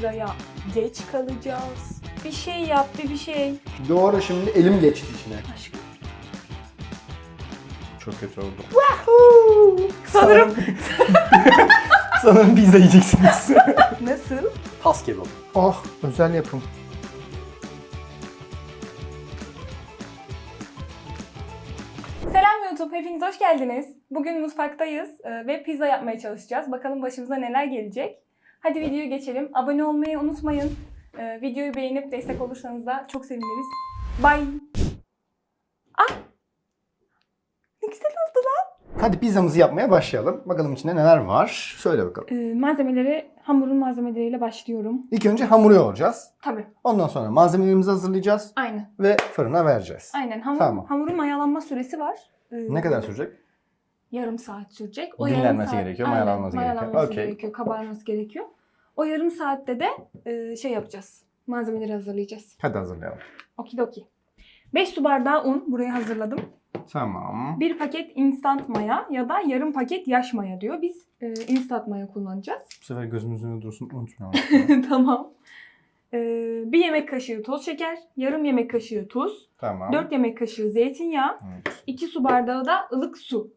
pizzaya geç kalacağız. Bir şey yap bir bir şey. Doğru şimdi elim geçti içine. Aşkım. Çok kötü oldu. Sanırım. Sanırım pizza yiyeceksiniz. Nasıl? Has kebap. Oh özel yapım. Selam YouTube, hepiniz hoş geldiniz. Bugün mutfaktayız ve pizza yapmaya çalışacağız. Bakalım başımıza neler gelecek. Hadi videoya geçelim. Abone olmayı unutmayın. E, Videoyu beğenip destek olursanız da çok seviniriz. Bye. Ah! Ne güzel oldu lan. Hadi pizzamızı yapmaya başlayalım. Bakalım içinde neler var. Söyle bakalım. E, malzemeleri, hamurun malzemeleriyle başlıyorum. İlk önce hamuru yoğuracağız. Tabii, Ondan sonra malzemelerimizi hazırlayacağız aynen. ve fırına vereceğiz. Aynen. Hamur, Tamam. Hamurun mayalanma süresi var. E, Ne kadar sürecek? Yarım saat sürecek. Dinlenmesi gerekiyor, Aynen, mayalanması gerekiyor. mayalanması Okey. gerekiyor, kabarması gerekiyor. O yarım saatte de e, şey yapacağız. Malzemeleri hazırlayacağız. Hadi hazırlayalım. Okidoki. 5 su bardağı un buraya hazırladım. Tamam. 1 paket instant maya ya da yarım paket yaş maya diyor. Biz e, instant maya kullanacağız. Bu sefer gözümüzün önünde dursun unutmayalım. tamam. E, bir yemek kaşığı toz şeker, yarım yemek kaşığı tuz, tamam. 4 yemek kaşığı zeytinyağı, Evet. 2 su bardağı da ılık su.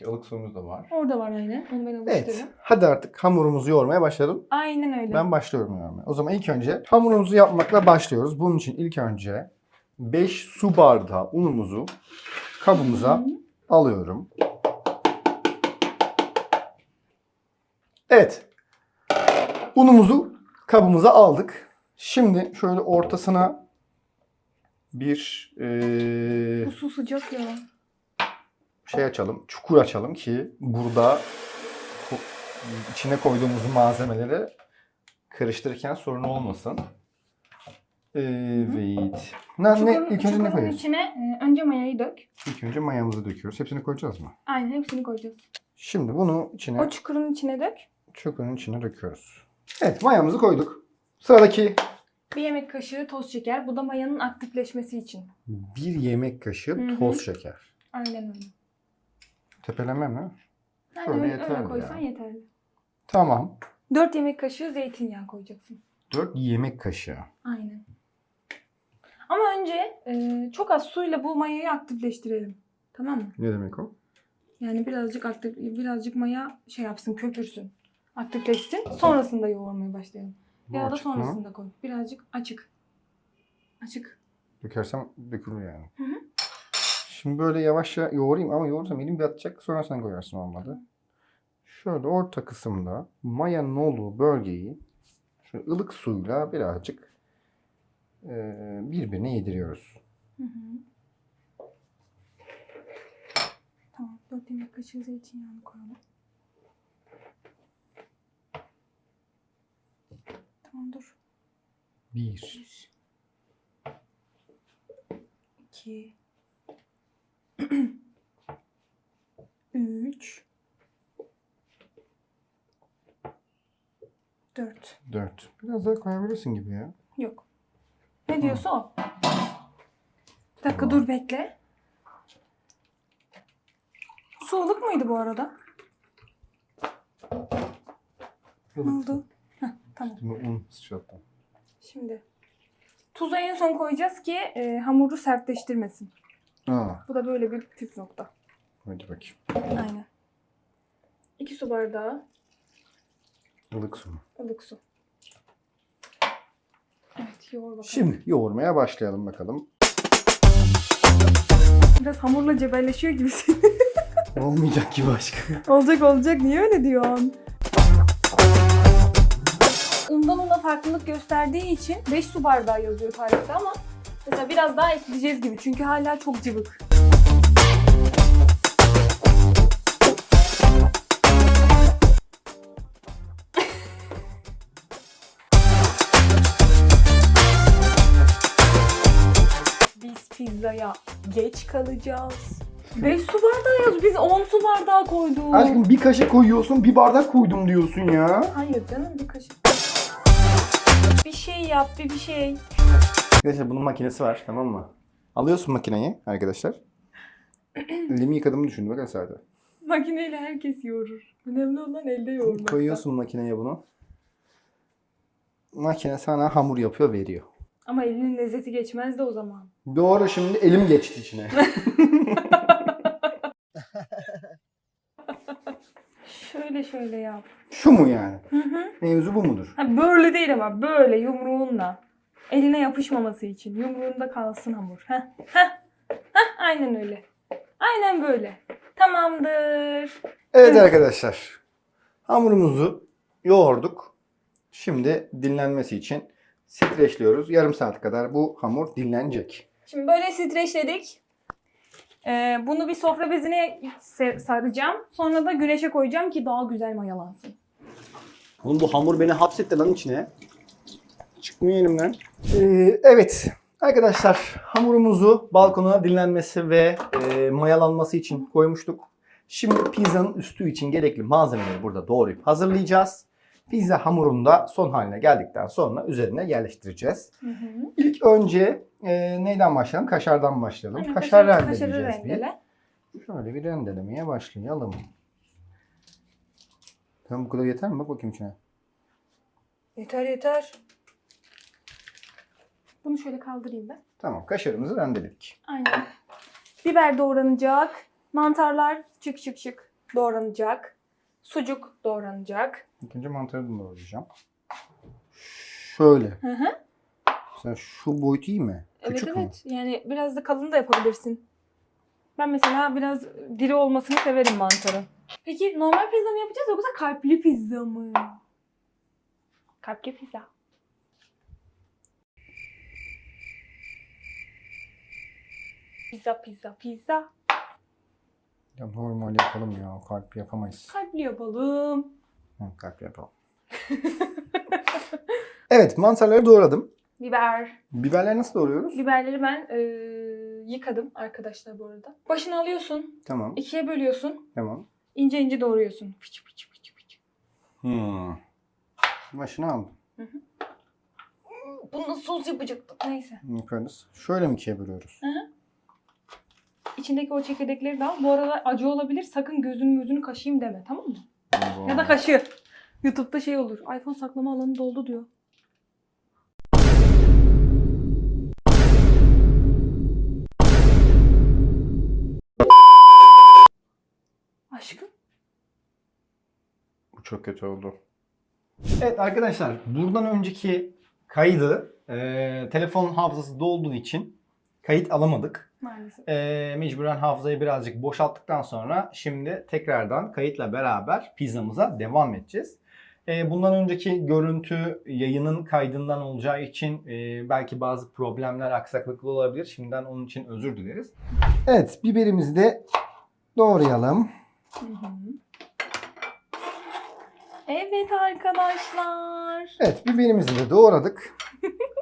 Ilık suyumuz da var. Orada var aynen. Onu ben alıştırırım. Evet. Hadi artık hamurumuzu yoğurmaya başlayalım. Aynen öyle. Ben başlıyorum yoğurmaya. O zaman ilk önce hamurumuzu yapmakla başlıyoruz. Bunun için ilk önce 5 su bardağı unumuzu kabımıza Hı. alıyorum. Evet. Unumuzu kabımıza aldık. Şimdi şöyle ortasına bir eee, Bu su sıcak ya. Şey açalım, çukur açalım ki burada içine koyduğumuz malzemeleri karıştırırken sorun olmasın. Evet. Ne, ne, Çukurun- ilk önce ne çukurun koyuyoruz? içine e, önce mayayı dök. İlk önce mayamızı döküyoruz. Hepsini koyacağız mı? Aynen hepsini koyacağız. Şimdi bunu içine, O çukurun içine dök. çukurun içine döküyoruz. Evet mayamızı koyduk. Sıradaki Bir yemek kaşığı toz şeker. Bu da mayanın aktifleşmesi için. bir yemek kaşığı Hı hı. toz şeker. Aynen öyle. Tepeleme mi? Yani Şöyle öyle, yeterli öyle koysan ya. yeterli. Tamam. 4 yemek kaşığı zeytinyağı koyacaksın. 4 yemek kaşığı. Aynen. Ama önce e, çok az suyla bu mayayı aktifleştirelim. Tamam mı? Ne demek o? Yani birazcık aktif, birazcık maya şey yapsın, köpürsün. Aktifleşsin. Sonrasında yoğurmaya başlayalım. Bu Ya da açık mı? sonrasında koy. Birazcık açık. Açık. Dökersem dökülür yani. Hı hı. Şimdi böyle yavaşça yoğurayım ama yoğurursam elim bir atacak sonra sen koyarsın olmadı. Şöyle orta kısımda mayanın olduğu bölgeyi şöyle ılık suyla birazcık e, birbirine yediriyoruz. Hı hı. Tamam. 4 yemek kaşığı zeytinyağını koyalım. Tamam dur. Bir. 2 3 4 Dört. Biraz daha koyabilirsin gibi ya. Yok. Ne diyorsa o. Bir dakika Tamam. dur bekle. Su ılık mıydı bu arada? Ne oldu? Heh, tamam. Şimdi un sıçrattım. Şimdi tuzu en son koyacağız ki e, hamuru sertleştirmesin. Aa, Bu da böyle bir püf nokta. hadi bakayım. Aynen. 2 su bardağı Ilık su. ılık su. Evet yoğur bakalım. Şimdi yoğurmaya başlayalım bakalım. Biraz hamurla cebelleşiyor gibisin. Olmayacak gibi aşkım. olacak olacak niye öyle diyorsun? Undan una farklılık gösterdiği için 5 su bardağı yazıyor tarifte ama mesela biraz daha ekleyeceğiz gibi çünkü hala çok cıvık. Pizzaya geç kalacağız. 5 su bardağı yaz. Biz 10 su bardağı koyduk. Aşkım bir kaşık koyuyorsun bir bardak koydum diyorsun ya. Hayır canım bir kaşık. Bir şey yap bir bir şey. Arkadaşlar bunun makinesi var tamam mı? Alıyorsun makineyi arkadaşlar. Elimi yıkadığımı düşündüm bakın sadece. Makineyle herkes yoğurur. Önemli olan elde yoğurmak. Koyuyorsun makineye bunu. makine sana hamur yapıyor veriyor. Ama elinin lezzeti geçmez de o zaman. Doğru şimdi elim geçti içine. Şöyle şöyle yap. Şu mu yani? Hı hı. Mevzu bu mudur? Ha, böyle değil ama böyle yumruğunla. Eline yapışmaması için. Yumruğunda kalsın hamur. Heh. Heh. Heh. Aynen öyle. Aynen böyle. Tamamdır. Evet arkadaşlar. Hamurumuzu yoğurduk. Şimdi dinlenmesi için streçliyoruz. Yarım saat kadar bu hamur dinlenecek. Şimdi böyle streçledik. Ee, bunu bir sofra bezine saracağım. Sonra da güneşe koyacağım ki daha güzel mayalansın. Oğlum bu hamur beni hapsetti lan içine. Çıkmıyor elimden. Ee, evet. Arkadaşlar hamurumuzu balkona dinlenmesi ve e, mayalanması için koymuştuk. Şimdi pizzanın üstü için gerekli malzemeleri burada doğrayıp hazırlayacağız. Pizza hamurunu da son haline geldikten sonra üzerine yerleştireceğiz. Hı hı. İlk önce e, neyden başlayalım? Kaşardan başlayalım. Aynen, Kaşar rendeleyeceğiz bir. rendele. Şöyle bir rendelemeye başlayalım. Tamam bu kadar yeter mi? Bak bakayım içine. Yeter yeter. Bunu şöyle kaldırayım ben. Tamam kaşarımızı rendeledik. Aynen. Biber doğranacak. Mantarlar çık çık çık doğranacak. Sucuk doğranacak. İlk önce mantarını doğrayacağım. Şöyle. Hı hı. Mesela şu boyut iyi mi? Evet Küçük mü? evet. Yani biraz da kalın da yapabilirsin. Ben mesela biraz diri olmasını severim mantarın. Peki normal pizza mı yapacağız yoksa kalpli pizza mı? Kalpli pizza. Pizza pizza pizza. Ya normal yapalım ya. Kalp yapamayız. Kalpli yapalım. Hı, kalp yapalım. evet mantarları doğradım. Biber. Biberleri nasıl doğruyoruz? Biberleri ben eee, yıkadım arkadaşlar bu arada. Başını alıyorsun. Tamam. ikiye bölüyorsun. Tamam. ince ince doğruyorsun. Fıç fıç fıç fıç. Hmm. Başını aldım. Bunu sos yapacaktık. Neyse. Yaparız. Şöyle mi ikiye bölüyoruz? İçindeki o çekirdekleri de al. Bu arada acı olabilir. Sakın gözünü gözünü kaşıyım deme tamam mı? Ya da kaşı. YouTube'da şey olur. iPhone saklama alanı doldu diyor. Aşkım. Bu çok kötü oldu. Evet arkadaşlar buradan önceki kaydı e, telefon hafızası dolduğu için kayıt alamadık. Maalesef. E, mecburen hafızayı birazcık boşalttıktan sonra şimdi tekrardan kayıtla beraber pizzamıza devam edeceğiz. E, bundan önceki görüntü yayının kaydından olacağı için e, belki bazı problemler, aksaklıklar olabilir. Şimdiden onun için özür dileriz. Evet biberimizi de doğrayalım. Hı hı. Evet arkadaşlar. Evet biberimizi de doğradık.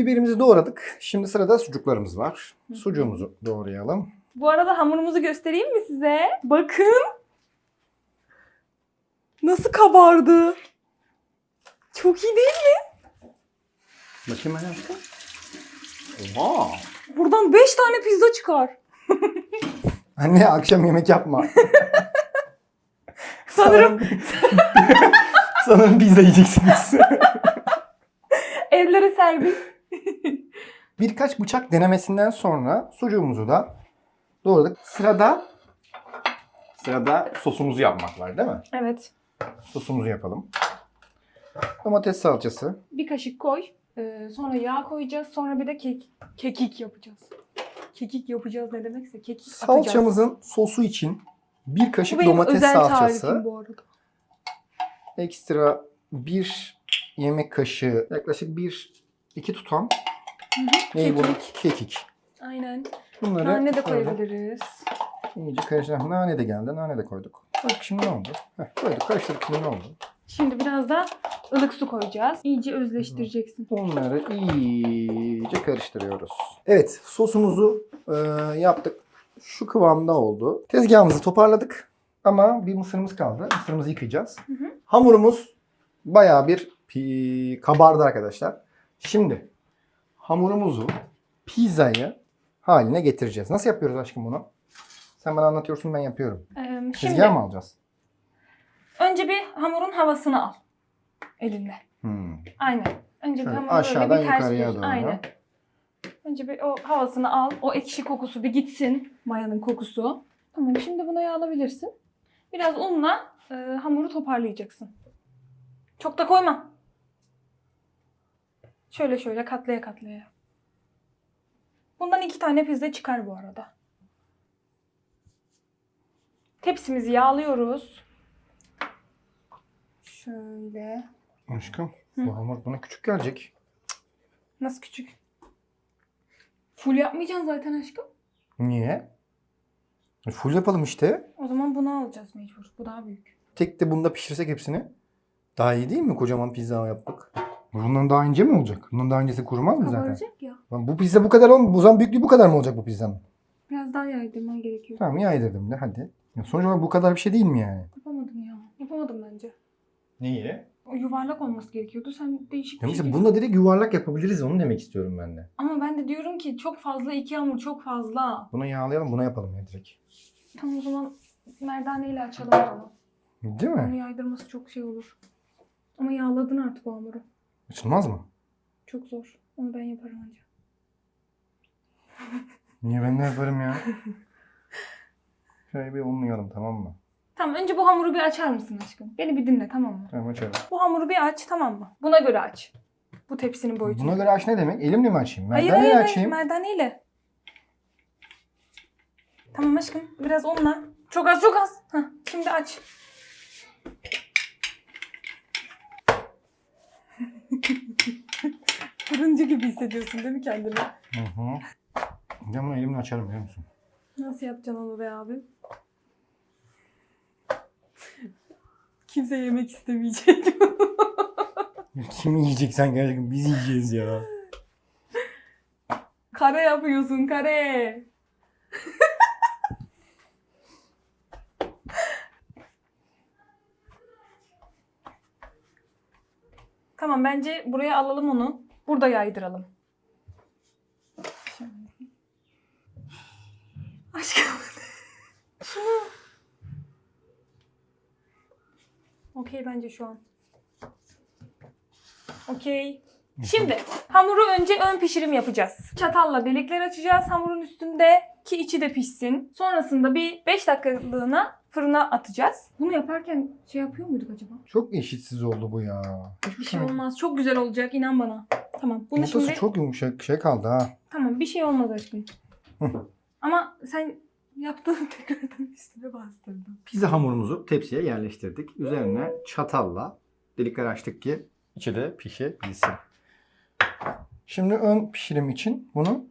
Biberimizi doğradık. Şimdi sırada sucuklarımız var. Sucuğumuzu doğrayalım. Bu arada hamurumuzu göstereyim mi size? Bakın. Nasıl kabardı. Çok iyi değil mi? Bakayım ben aşkım. Oha. Buradan 5 tane pizza çıkar. Anne akşam yemek yapma. Sanırım Sanırım pizza yiyeceksiniz. evlere servis. Birkaç bıçak denemesinden sonra sucuğumuzu da doğradık. Sırada sırada sosumuzu yapmak var değil mi? Evet. Sosumuzu yapalım. Domates salçası. Bir kaşık koy. Ee, sonra yağ koyacağız. Sonra bir de kek, kekik yapacağız. Kekik yapacağız ne demekse kekik atacağız. Salçamızın sosu için bir Bu kaşık benim domates özel salçası. bu arada. Ekstra bir yemek kaşığı yaklaşık bir iki tutam Hı hı. neyi? Kekik. Kekik. Aynen. Bunları Nane de böyle koyabiliriz. iyice karıştıralım. Nane de geldi. Nane de koyduk. Koyduk şimdi ne oldu? Heh, koyduk karıştırdık şimdi ne oldu? Şimdi biraz da ılık su koyacağız. İyice özleştireceksin. Bunları iyice karıştırıyoruz. Evet sosumuzu e, yaptık. Şu kıvamda oldu. Tezgahımızı toparladık. Ama bir mısırımız kaldı. Mısırımızı yıkayacağız. Hamurumuz bayağı bir pi- kabardı arkadaşlar. Şimdi hamurumuzu pizzayı haline getireceğiz. Nasıl yapıyoruz aşkım bunu? Sen bana anlatıyorsun ben yapıyorum. Ee, şimdi Tezgah mı alacağız? önce bir hamurun havasını al elinle. Hmm. Aynen. Önce bir Şöyle hamuru öyle aşağıdan bir ters yukarıya düz. doğru. Aynen. Önce bir o havasını al. O ekşi kokusu bir gitsin. Mayanın kokusu. Tamam şimdi buna yağlayabilirsin. Biraz unla e, hamuru toparlayacaksın. Çok da koyma. Şöyle şöyle katlaya katlaya. Bundan iki tane pizza çıkar bu arada. Tepsimizi yağlıyoruz. Şöyle. Aşkım bu hamur bana küçük gelecek. Nasıl küçük? Full yapmayacaksın zaten aşkım. Niye? E, Full yapalım işte. O zaman bunu alacağız mecbur. Bu daha büyük. Tek de bunda pişirsek hepsini. Daha iyi değil mi? Kocaman pizza yaptık. Bundan daha ince mi olacak? Bundan daha incesi kurumaz mı zaten? Kabaracak ya. Lan Bu pizza bu kadar olmuyor. Bu zaman büyüklüğü bu kadar mı olacak bu pizzanın? Biraz daha yaydırman gerekiyor. Tamam yaydırdım de hadi. Ya sonuç olarak bu kadar bir şey değil mi yani? Yapamadım ya. Yapamadım bence. Niye? O yuvarlak olması gerekiyordu. Sen değişik bir Ya şey işte bunda direkt yuvarlak yapabiliriz onu demek istiyorum ben de. Ama ben de diyorum ki çok fazla iki hamur çok fazla. Bunu yağlayalım buna yapalım ya direkt. Tamam o zaman merdaneyle açalım onu. Değil Onu mi? yaydırması çok şey olur. Ama yağladın artık o hamuru. Açılmaz mı? Çok zor. Onu ben yaparım önce. Niye ben de yaparım ya? Şöyle bir unlayalım tamam mı? Tamam önce bu hamuru bir açar mısın aşkım? Beni bir dinle tamam mı? Tamam açalım. Bu hamuru bir aç tamam mı? Buna göre aç. Bu tepsinin boyutunu. Buna göre aç ne demek? Elimle mi açayım? Hayır Merdaneyle hayır, hayır açayım. merdaneyle. Tamam aşkım biraz unla. Çok az çok az. Heh, şimdi aç. Fırıncı gibi hissediyorsun değil mi kendini? Hı hı. Ben bunu elimle açarım biliyor musun? Nasıl yapacaksın onu be abi? Kimse yemek istemeyecek. Kim yiyecek sen gerçekten biz yiyeceğiz ya. kare yapıyorsun kare. Tamam bence buraya alalım onu. Burada yaydıralım. Şöyle. Aşkım. Şunu. Okey bence şu an. Okey. Şimdi hamuru önce ön pişirim yapacağız. Çatalla delikler açacağız hamurun üstünde ki içi de pişsin. Sonrasında bir 5 dakikalığına fırına atacağız. Bunu yaparken şey yapıyor muyduk acaba? Çok eşitsiz oldu bu ya. Bir şey olmaz. Çok güzel olacak inan bana. Tamam. Bunu Ortası şimdi çok yumuşak şey kaldı ha. tamam bir şey olmaz aşkım. Hı. Ama sen yaptığın tekrardan üstüne bastırdın. Pizza hamurumuzu tepsiye yerleştirdik. Üzerine çatalla delikler açtık ki içi de pişebilsin. Şimdi ön pişirim için bunu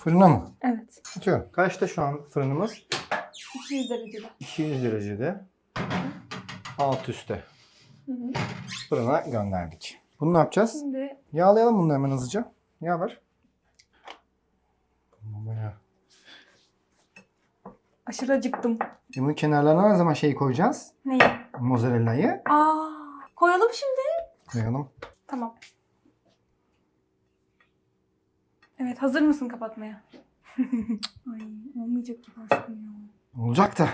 fırına mı Evet. atıyorum? Kaçta şu an fırınımız? 200 derecede. 200 derecede. Alt üstte. Hı hı. Fırına gönderdik. Bunu ne yapacağız? Şimdi Yağlayalım bunu hemen hızlıca. Yağ var. Bayağı. aşırı acıktım. E bunun kenarlarına ne zaman şey koyacağız? Neyi? Mozzarella'yı Aa, koyalım şimdi. koyalım. Tamam. Evet hazır mısın kapatmaya? Ay olmayacak gibi aşkım ya. Olacak da.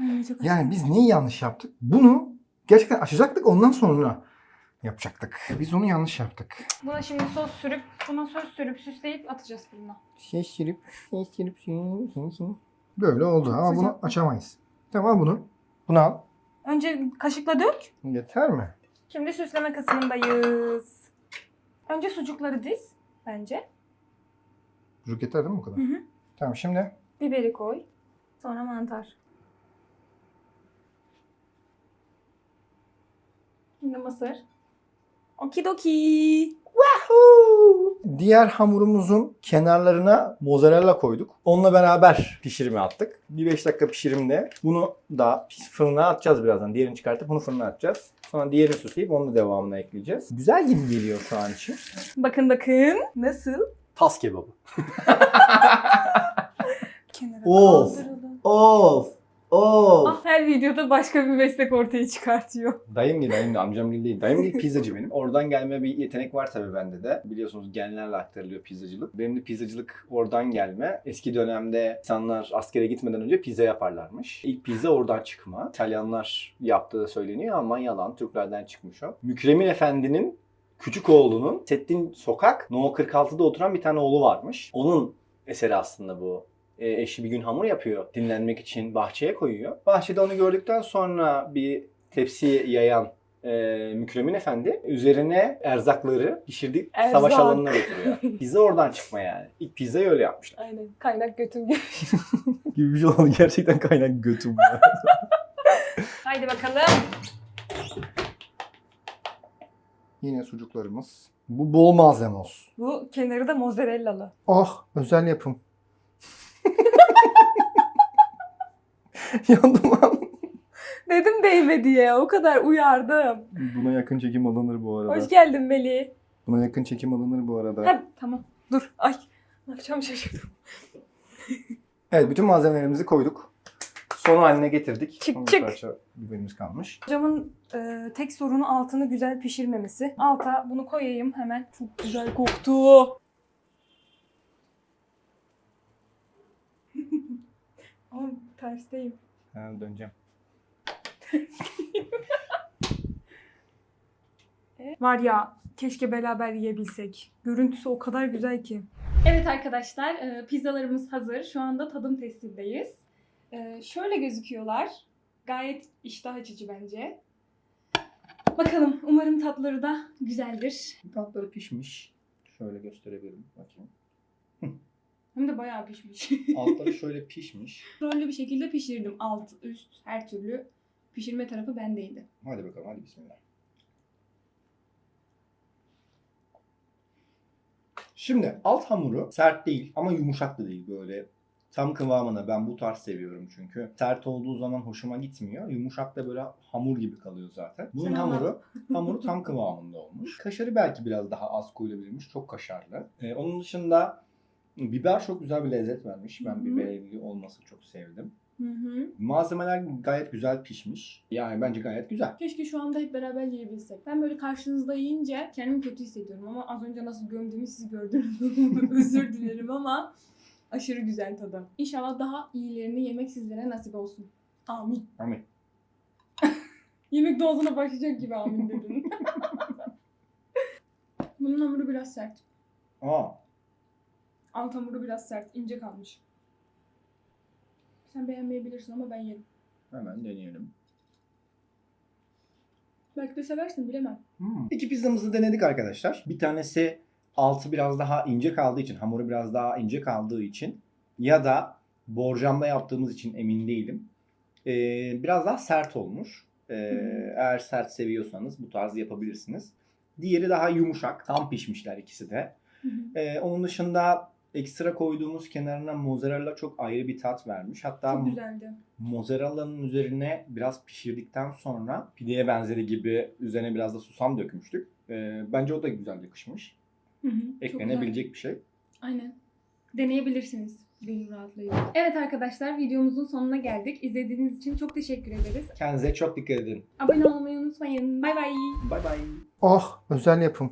Olmayacak aşkım. Yani biz neyi yanlış yaptık? Bunu gerçekten açacaktık ondan sonra yapacaktık. Biz onu yanlış yaptık. Buna şimdi sos sürüp, buna sos sürüp süsleyip atacağız fırına. Şey sürüp, şey sürüp, şey sürüp. Böyle oldu ama bunu açamayız. Tamam bunu. Bunu al. Önce kaşıkla dök. Yeter mi? Şimdi süsleme kısmındayız. Önce sucukları diz bence. Çocuk yeter değil mi bu kadar? Hı hı. Tamam şimdi Biberi koy. Sonra mantar. Şimdi mısır. Okidoki. Diğer hamurumuzun kenarlarına mozzarella koyduk. Onunla beraber pişirime attık. Bir 5 dakika pişirimde bunu da fırına atacağız birazdan. Diğerini çıkartıp bunu fırına atacağız. Sonra diğerini süsleyip onu da devamına ekleyeceğiz. Güzel gibi geliyor şu an için. Bakın bakın. Nasıl? Tas kebabı. Kenara Of. kaldıralım. Of. Oo. Ah, her videoda başka bir meslek ortaya çıkartıyor. Dayım değil, dayım değil, amcam değil değil. Dayım değil pizzacı benim. Oradan gelme bir yetenek var tabii bende de. Biliyorsunuz genlerle aktarılıyor pizzacılık. Benim de pizzacılık oradan gelme. Eski dönemde insanlar askere gitmeden önce pizza yaparlarmış. İlk pizza oradan çıkma. İtalyanlar yaptığı söyleniyor ama yalan. Türklerden çıkmış o. Mükremin Efendi'nin küçük oğlunun Settin Sokak No 46'da oturan bir tane oğlu varmış. Onun eseri aslında bu. E, eşi bir gün hamur yapıyor. Dinlenmek için bahçeye koyuyor. Bahçede onu gördükten sonra bir tepsi yayan e, Mükremin Efendi üzerine erzakları pişirdik Erzak. savaş alanına götürüyor. Pizza oradan çıkma yani. İlk pizzayı öyle yapmışlar. Aynen. Kaynak götüm gibi. Gibi bir şey oldu. Gerçekten kaynak götüm. Haydi bakalım. Yine sucuklarımız. Bu bol malzeme olsun. Bu kenarı da mozzarellalı. Oh özel yapım. Yandım lan. Dedim değme diye. O kadar uyardım. Buna yakın çekim alınır bu arada. Hoş geldin Melih. Buna yakın çekim alınır bu arada. Ha, tamam. Dur. Ay. Ne yapacağım şaşırdım. Evet bütün malzemelerimizi koyduk. Son haline getirdik. Çık, Son bir çık. parça biberimiz kalmış. Hocamın e, tek sorunu altını güzel pişirmemesi. Alta bunu koyayım hemen. Çok güzel koktu. Ama tersteyim. Ha, döneceğim. Var ya keşke beraber yiyebilsek. Görüntüsü o kadar güzel ki. Evet arkadaşlar e, pizzalarımız hazır. Şu anda tadım testindeyiz. E, şöyle gözüküyorlar. Gayet iştah açıcı bence. Bakalım umarım tatları da güzeldir. Tatları pişmiş. Şöyle gösterebilirim. Bakayım. Hem de bayağı pişmiş. Altları şöyle pişmiş. Kontrollü bir şekilde pişirdim. Alt, üst, her türlü pişirme tarafı bendeydi. Hadi bakalım hadi bismillah. Şimdi alt hamuru sert değil ama yumuşak da değil böyle. Tam kıvamına ben bu tarz seviyorum çünkü. Sert olduğu zaman hoşuma gitmiyor. Yumuşak da böyle hamur gibi kalıyor zaten. Bunun Sen hamuru hamuru tam kıvamında olmuş. Kaşarı belki biraz daha az koyulabilirmiş. Çok kaşarlı. Ee, onun dışında biber çok güzel bir lezzet vermiş. Ben Hı hı. biberli olması çok sevdim. Hı hı. Malzemeler gayet güzel pişmiş. Yani bence gayet güzel. Keşke şu anda hep beraber yiyebilsek. Ben böyle karşınızda yiyince kendimi kötü hissediyorum ama az önce nasıl gömdüğümü siz gördünüz. Özür dilerim ama aşırı güzel tadı. İnşallah daha iyilerini yemek sizlere nasip olsun. Amin. Amin. Yemek doğasına başlayacak gibi amin dedin. Bunun hamuru biraz sert. Aa, Alt hamuru biraz sert, ince kalmış. Sen beğenmeyebilirsin ama ben yerim. hemen deneyelim. Belki de seversin bilemem. Hmm. İki pizzamızı denedik arkadaşlar. Bir tanesi altı biraz daha ince kaldığı için, hamuru biraz daha ince kaldığı için ya da borcamda yaptığımız için emin değilim. Ee, biraz daha sert olmuş. Ee, eğer sert seviyorsanız bu tarz yapabilirsiniz. Diğeri daha yumuşak. Tam pişmişler ikisi de. Ee, onun dışında ekstra koyduğumuz kenarına mozzarella çok ayrı bir tat vermiş. Hatta Çok güzeldi. mozzarella'nın üzerine biraz pişirdikten sonra pideye benzeri gibi üzerine biraz da susam dökmüştük. Ee, bence o da güzel yakışmış. Hı Eklenebilecek bir şey. Aynen. Deneyebilirsiniz. Gönül rahatlayın. Evet arkadaşlar videomuzun sonuna geldik. İzlediğiniz için çok teşekkür ederiz. Kendinize çok dikkat edin. Abone olmayı unutmayın. Bay bay. Bay bay. Oh özel yapım.